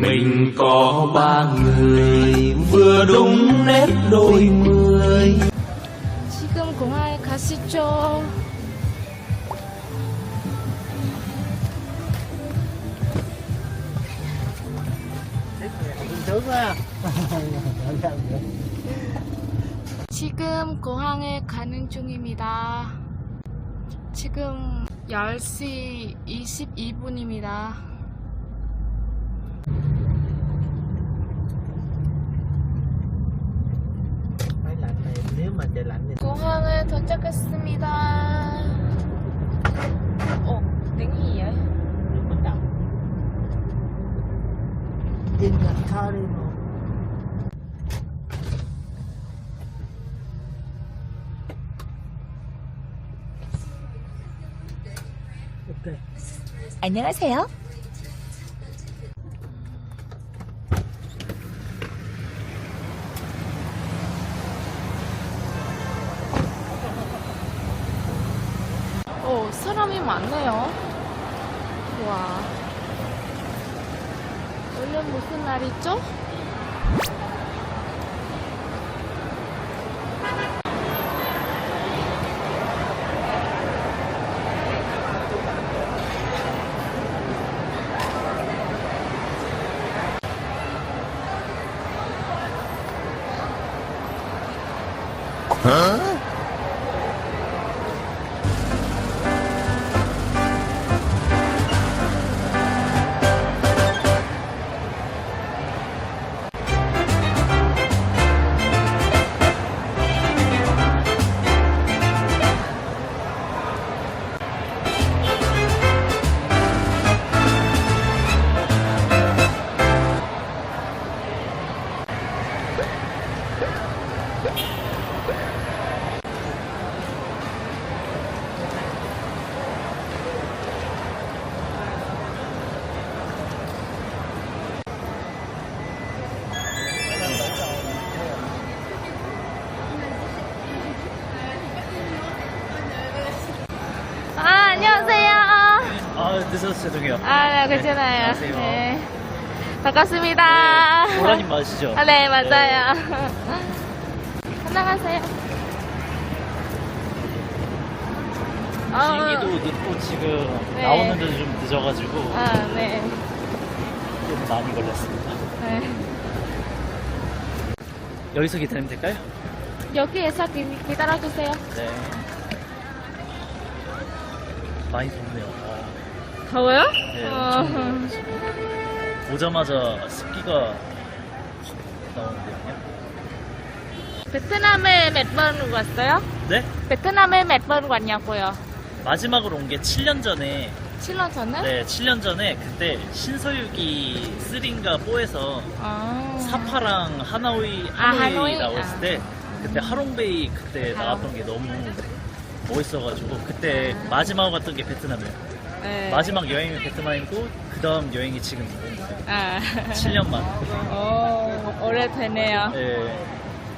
mình có ba người vừa đúng nét đôi mươi 지금 공항에 가시죠. 지금 공항에 가는 중입니다. 지금 10시 22분입니다. Lạnh thì 공항에 도착했습니다. 어, kho đi mà ok 안녕하세요. 어, 사람이 많네요. 와. 날이죠? 죄송해요 아, 네, 괜찮아요. 안녕하세요. 네. 반갑습니다. 보라님 맞으시죠? 아, 네, 맞아요. 안녕하세요. 아, 비행기도 늦고 지금 네. 나오는데도 좀 늦어가지고 아, 네. 좀 많이 걸렸습니다 네. 여기서 기다리면 될까요? 여기에서 기, 기다려주세요. 네 많이 덥네요 아, 더워요? 네, 어. 엄청 지금. 오자마자 습기가 확 나오는데요 베트남에 몇 번 왔어요? 네? 베트남에 몇 번 왔냐고요? 마지막으로 온 게 7년 전에 7년 전에? 네 7년 전에 그때 신서유기 3인가 4에서 아. 사파랑 하나오이 아, 하노이 하노이? 나왔을 아. 때 그때 하롱베이 그때 나왔던 게 너무 멋있어가지고 그때 아. 마지막 왔던 게 베트남이에요. 네. 마지막 여행이 베트남이고 그 다음 여행이 지금 아. 7년 만. 오, 오래되네요. 네.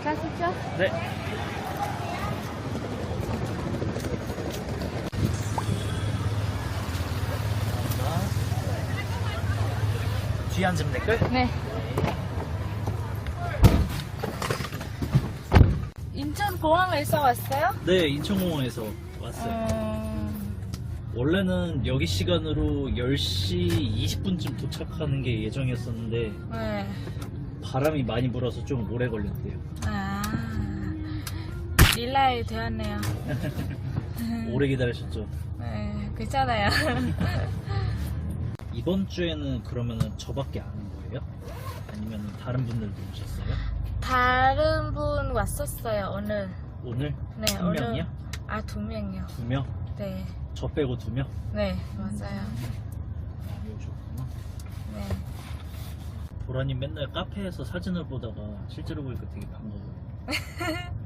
가시죠. 네. 뒤에 앉으면 될까요? 네. 인천 공항에서 왔어요? 네, 인천공항에서 왔어요. 음, 원래는 여기 시간으로 10시 20분쯤 도착하는 게 예정이었었는데 네. 바람이 많이 불어서 좀 오래 걸렸대요. 아, 릴라이 되었네요. 오래 기다리셨죠? 네, 괜찮아요. 이번 주에는 그러면은 저밖에 안온 거예요? 아니면 다른 분들도 오셨어요? 다른 분 왔었어요, 오늘. 오늘 네, 한 오늘. 명이요? 아, 두 명이요. 두 명? 네. 저 빼고 두 명? 네, 맞아요. 오셨구나. 네. 보라님 맨날 카페에서 사진을 보다가 실제로 보니까 되게 반가워요.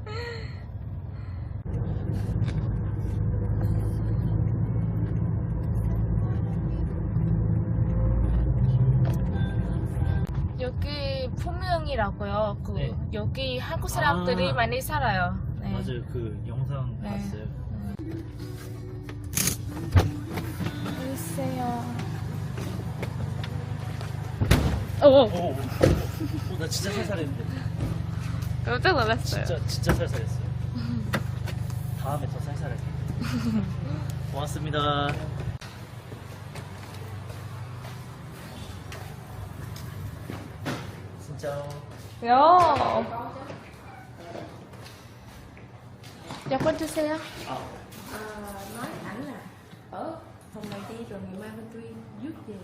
여기 풍명이라고요. 그 네. 여기 한국 사람들이 아. 많이 살아요. 네. 맞아요. 그 영상 네. 봤어요. 글쎄요. 오, 오, 오, 오, 나 진짜 살살했는데. 깜짝 놀랐어요. 진짜 진짜 살살했어요. 다음에 더 살살할게. 고맙습니다. 진짜 야. 여권 주세요. 아, Ờ, nói ảnh là ở phòng này đi rồi ngày mai bên tuyên rước về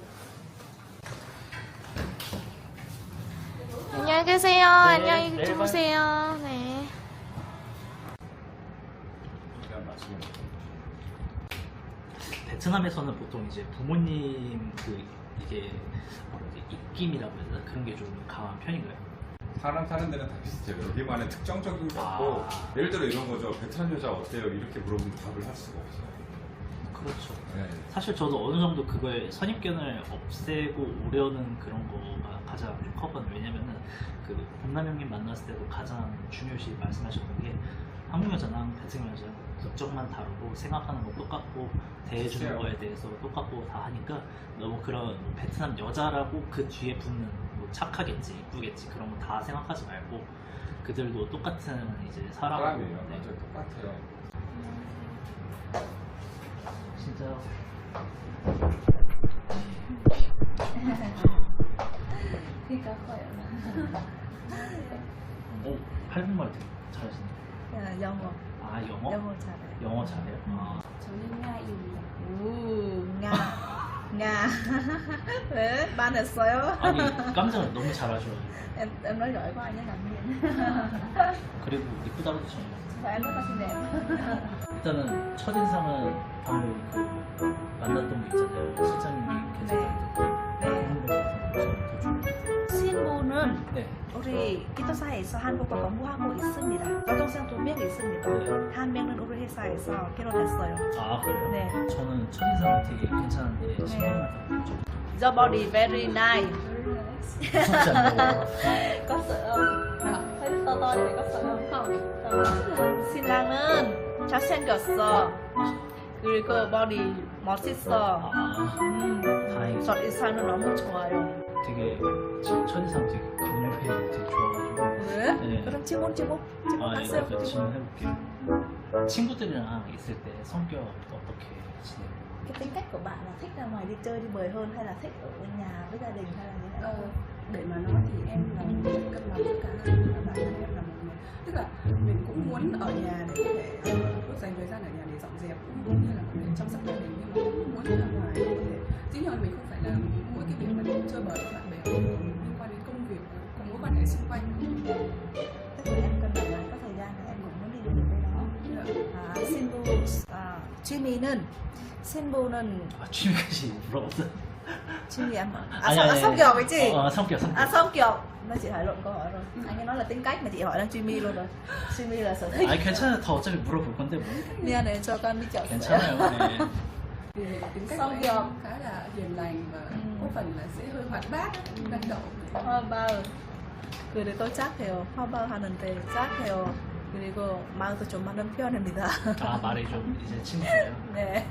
안녕히 계세요. 안녕히 주무세요. 네. 베트남에서는 보통 이제 부모님 그 이게 뭐라 그러지 입김이라고 해야 되나 그런 게 좀 강한 편인가요? 사람 사는 데는 다 비슷해요. 여기만의 특정적인 게 없고 아. 예를 들어 이런 거죠. 베트남 여자 어때요? 이렇게 물어보면 답을 할 수가 없어요. 그렇죠. 네. 사실 저도 어느 정도 그거에 선입견을 없애고 오려는 그런 거가 가장 좀 컸거든요. 왜냐면은 그 봄남 형님 만났을 때도 가장 중요시 말씀하셨던 게 한국 여자랑 베트남 여자랑 국적만 다르고 생각하는 거 똑같고 대해주는 그래요. 거에 대해서 똑같고 다 하니까 너무 그런 뭐 베트남 여자라고 그 뒤에 붙는 뭐 착하겠지 이쁘겠지 그런 거 다 생각하지 말고 그들도 똑같은 이제 사람이에요. 네. 완전 똑같아요. Khi có khỏe 오 한국말 되게 잘하시네. 영어. 아 영어? 영어 잘해. 영어 잘해요? 아, 저는 나 이유야 우, nga. nga. 왜? 반했어요? 아니 깜짝 너무 잘하셔가지고 quá anh ấy làm gì? 그리고 이쁘다고 하시네요 Đẹp. 일단은 첫인상은 방금 그 만났던 게 있잖아요 실장님이 괜찮던데 네. 궁금해서 저더 신부는 네. 우리 기도사에서 한국과 공부하고 있습니다. 여동생 두 명 있습니다. 네. 한 명은 우리 회사에서 결혼했어요. 아 그래요? 네. 저는 첫인상은 되게 괜찮은데 좀 Your body very nice. 신랑은 잘생겼어. 그리고 머리 멋있어. 아 음, 다행이죠 저 인상은 너무 좋아요. 되게 첫인상 되게 강력해 되게 좋아가지고 왜? 네. 그럼 아, 하세요. 이거 질문해볼게요. 친구들이랑 있을 때 성격 어떻게 지내요? Cái tính cách của bạn là thích ra ngoài đi chơi đi bời hơn hay là thích ở nhà với gia đình hay là như thế ờ, nào? để mà nói thì em là một người cân bằng tất cả hai và bản thân em là một người tức là mình cũng muốn ở nhà để có thể uh, dành thời gian ở nhà để dọn dẹp cũng cũng như là để chăm sóc gia đình nhưng mà cũng muốn ra ngoài để có thể dĩ nhiên là mình không phải là mỗi cái việc mà đi chơi bời với bạn bè mà liên quan đến công việc có mối quan hệ xung quanh Tức là em cân bằng lại có thời gian là em cũng muốn đi du lịch với nó. 아, 신부, 아, 취미는 신부는 아, 취미까지 물어봤어? 취미 em à, A니, 성, 아니, à, 아니. 성격 với chị 어, 어, 성격, 성격. à 성격 nó chị hỏi lộn câu hỏi rồi anh ấy nói là tính cách mà chị hỏi là 취미 luôn rồi 취미 là sở thích 아니, 괜찮아요. 다 어차피 물어볼 건데 뭐. 미안해 cho con đi chợ sữa 괜찮아요. 네. thì tính cách Xong của rồi. em khá là hiền lành và Ừ. có phần là sẽ hơi hoạt bát năng động 화발 그리고 짝해요 화발하는데 짝해요 그리고 마음도 좀 많은 편입니다 아, 말이 좀 이제 친구예요. 네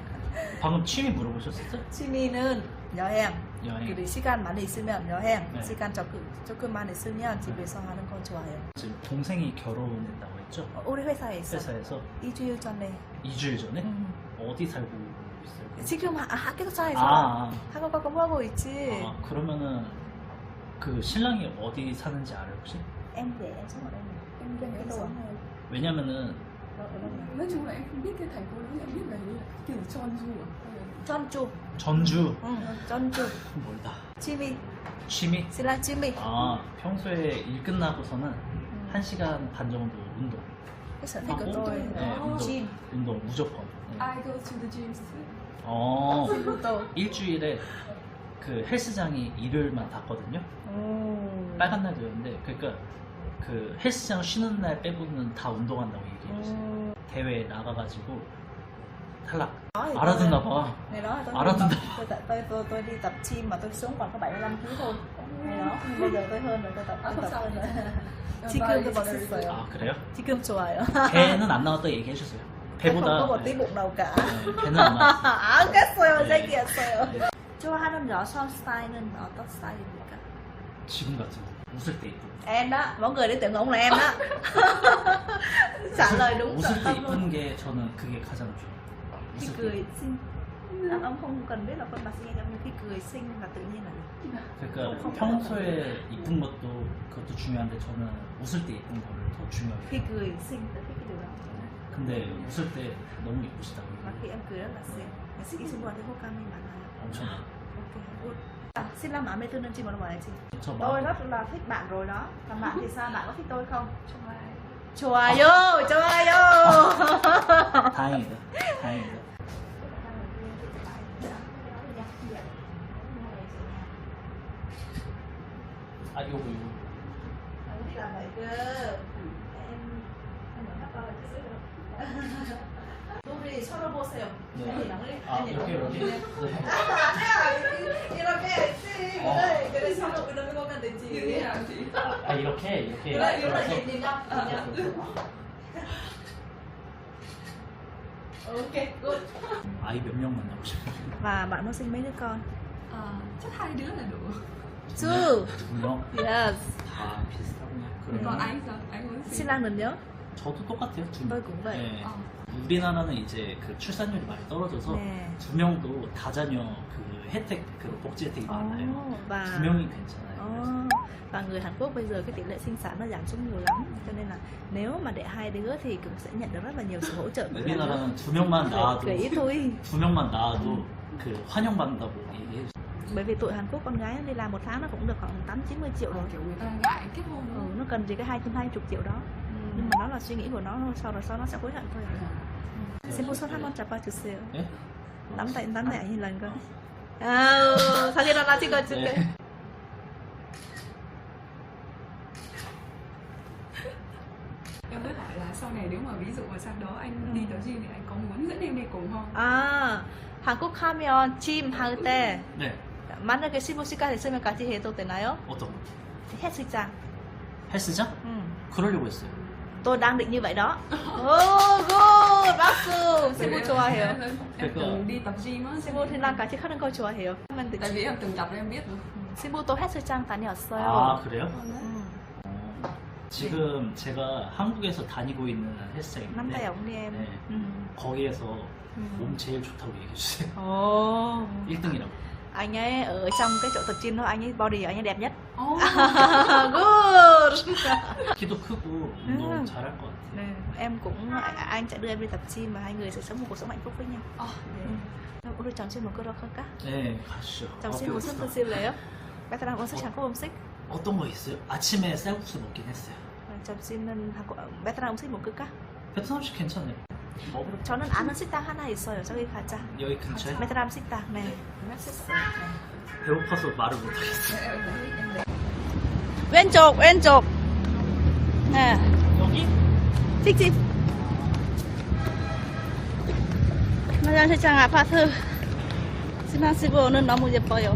방금 취미 물어보셨었죠? 취미는 여행 여행. 그리고 시간 많이 있으면 여행 네. 시간 조금, 조금만 있으면 집에서 하는 건 좋아요 지금 동생이 결혼했다고 했죠? 어, 우리 회사에 있어 회사에서 2주일 전에 2주일 전에 음. 어디 살고 있어요? 지금 하, 학교사에서 아, 학원과 공부하고 있지 아, 그러면은 그 신랑이 어디 사는지 알아요 혹시? em để em sống ở đây này em em em cái đồ sống 왜냐면은? Nói chung là em không biết cái thành phố đó em biết là như là kiểu tròn du à 전주 전주 응 전주 멀다. 취미 취미? 신랑 취미 아 평소에 일 끝나고서는 음. 한 시간 반 정도 운동. của 하고, 네, là 운동, gym 운동 무조건. 네. I go to the gym 어또 일주일에 그 헬스장이 일요일만 닫거든요. 오. 빨간 날이었는데 그러니까 그 헬스장 쉬는 날 빼고는 다 운동한다고 얘기해요. 오. 대회 나가가지고 탈락. 알아듣나 봐. ngày đó tôi 알아듣나 tôi, tôi, tôi, tôi, tôi đi tập gym mà tôi xuống còn có 75 kg thôi ngày đó nhưng bây giờ tôi hơn rồi tôi tập tôi tập hơn rồi 지금도 멋있어요 아 그래요? 지금 좋아요 배는 안 나왔다 얘기해 주세요. không có 배보다 một tí bụng nào cả 네, 배는 안 나왔어. 알겠어요 네. 얘기했어요 좋아하는 여성 스타일은 어떤 스타일입니까? 지금 같은 거 웃을 때 이쁜 em đó mọi người để tưởng ông là em đó trả lời đúng 웃을 때 tâm luôn 이쁜 게 저는 그게 가장 좋아요 khi cười xinh đàn ông không cần biết là khuôn mặt xinh hay không nhưng khi cười xinh là tự nhiên là. 그러니까 평소에 이쁜 것도 그것도 중요한데 저는 웃을 때 이쁜 거를 더 중요하게 khi cười xinh tôi thích cái điều đó 근데 웃을 때 너무 예쁘시다고 và khi em cười rất là xinh sĩ xin gọi tới cô cam minh bạn là 엄청 à, xin lắm mã mê tư nên chi mà nó gọi là gì 저 tôi 마음 rất là thích bạn rồi đó còn bạn thì sao bạn có thích tôi không 좋아요 좋아요 다행이다 다행이다 아 요거 요거 Anh thích làm vậy cơ 우리 서로 보세요 네. 아니, 양을- 아 아니, 이렇게 이렇게 네. 아니야 이렇게 했지 어. 그래 그래 서로 Như thế 되지? 아 이렇게 이렇게 그래 이렇게 들어서 nhìn nhau ok good 아이 몇 명 만나고 싶어요? và bạn muốn sinh mấy đứa con Ờ, chắc hai đứa là đủ two 두 명? yes 다 비슷하구나 còn 그러면 anh sao anh muốn xin lang lần nhớ 저도 똑같아요 두 명. tôi cũng vậy 네. Ờ. 우리나라는 이제 그 출산율이 많이 떨어져서 네. 두 명도 다자녀 그 혜택 그 복지 혜택이 많아요. Ồ, và 두 명이 괜찮아요. Ồ, 그래서. và người Hàn Quốc bây giờ cái tỷ lệ sinh sản nó giảm xuống nhiều lắm cho nên là nếu mà để hai đứa thì cũng sẽ nhận được rất là nhiều sự hỗ trợ của nhà nước. 우리나라는 두 명만 낳아도 kỹ thôi 두 명만 낳아도 그 환영받는다고 얘기해 주세요. bởi vì tụi Hàn Quốc con gái đi làm một tháng nó cũng được khoảng 8 90 triệu Ờ, rồi kiểu người ta ngại kết hôn ừ, đúng không? nó cần chỉ cái 220 triệu đó nhưng mà đó là suy nghĩ của nó thôi sau rồi sau nó sẽ hối hận thôi xin bút 한번 잡아주세요 예? 남자 남자 아닌 거 아우 사진 하나 찍어줄게 네. Em mới hỏi là sau này nếu mà ví dụ mà sang đó anh đi tập gym thì anh có muốn dẫn em đi cùng không? 아 한국 하면 짐 할 때 네. 만약에 15시간 있으면 같이 해도 되나요? 어떤 거? 헬스장 헬스장? ừ. 그러려고 했어요. tôi đang định như vậy đó oh, good 박수 세부 좋아해요 Em, em Cái cờ. từng đi tập gym á 세부 팀랑 같이 하는 거 좋아해요 하면 Tại 되지 vì em từng tập nên em biết rồi 세부도 헬스장 다녔어요 아 그래요? 음. 어, 지금 제가 한국에서 다니고 있는 헬스장 năm tay 있는데 ổng đi em 네. ừ. 거기에서 Ừ. 몸 제일 좋다고 얘기해 주세요. Ồ. 1등이라고. anh ấy ở trong cái chỗ tập gym thôi anh ấy body anh ấy đẹp nhất Ồ, good 키도 크고 운동 음. 잘할 것 같아요. Nè, em cũng anh sẽ đưa em đi tập gym và hai người sẽ sống một cuộc sống hạnh phúc với nhau. 어, 네. 우리 점심 먹으러 갈까? 네, 가시죠. 점심 아, 무슨 배고프다. 드실래요? 베트남 음식 한국 음식? 어떤 거 있어요? 아침에 쌀국수 먹긴 했어요. 점심은 한국 베트남 음식 먹을까? 베트남 음식 괜찮아요. 먹으러 저는 아는 식당 하나 있어요. 저기 가자. 여기 근처에 베트남 식당. 네. 배고파서 말을 못 하겠어요. 왼쪽, 왼쪽. 네. 여기? 찍찍. 마장 시장 아파트. 신랑 15는 너무 예뻐요.